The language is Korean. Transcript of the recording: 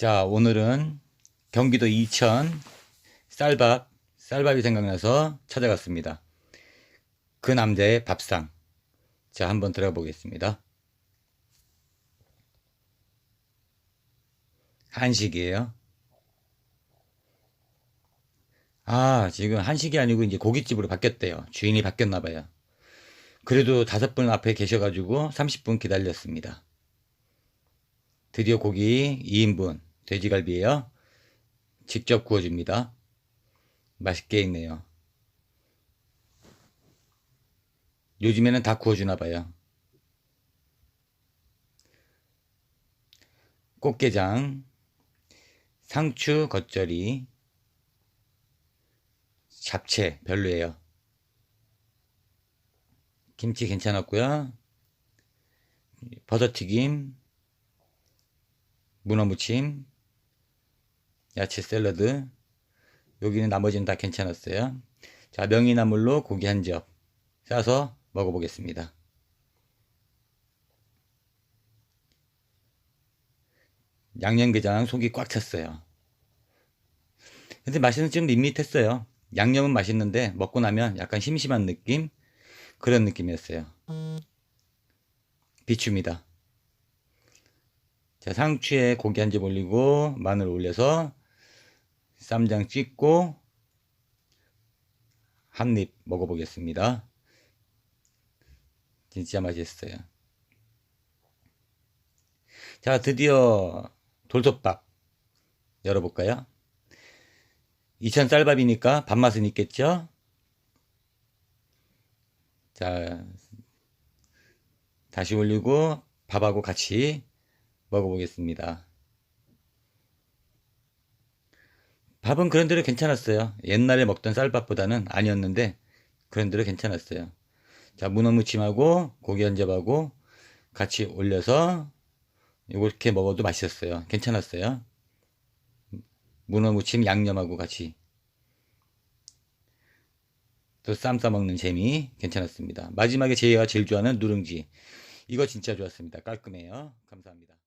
자, 오늘은 경기도 이천 쌀밥, 쌀밥이 생각나서 찾아갔습니다. 그 남자의 밥상. 자, 한번 들어가 보겠습니다. 한식이에요. 아, 지금 한식이 아니고 이제 고깃집으로 바뀌었대요. 주인이 바뀌었나 봐요. 그래도 다섯 분 앞에 계셔가지고 30분 기다렸습니다. 드디어 고기 2인분 돼지갈비예요. 직접 구워줍니다. 맛있게 있네요. 요즘에는 다 구워주나 봐요. 꽃게장, 상추 겉절이, 잡채 별로예요. 김치 괜찮았고요. 버섯튀김, 문어무침, 야채 샐러드. 여기는 나머지는 다 괜찮았어요. 자, 명이나물로 고기 한점 싸서 먹어보겠습니다. 양념게장 속이 꽉 찼어요. 근데 맛은 좀 밋밋했어요. 양념은 맛있는데 먹고 나면 약간 심심한 느낌? 그런 느낌이었어요. 비추입니다. 자, 상추에 고기 한 점 올리고 마늘 올려서 쌈장 찍고 한 입 먹어보겠습니다. 진짜 맛있어요. 자, 드디어 돌솥밥 열어볼까요? 이천 쌀밥이니까 밥맛은 있겠죠? 자, 다시 올리고 밥하고 같이 먹어보겠습니다. 밥은 그런대로 괜찮았어요. 옛날에 먹던 쌀밥보다는 아니었는데 그런대로 괜찮았어요. 자, 문어 무침하고 고기 한 접하고 같이 올려서 이렇게 먹어도 맛있었어요. 괜찮았어요. 문어 무침 양념하고 같이 또 쌈 싸먹는 재미 괜찮았습니다. 마지막에 제가 제일 좋아하는 누룽지 이거 진짜 좋았습니다. 깔끔해요. 감사합니다.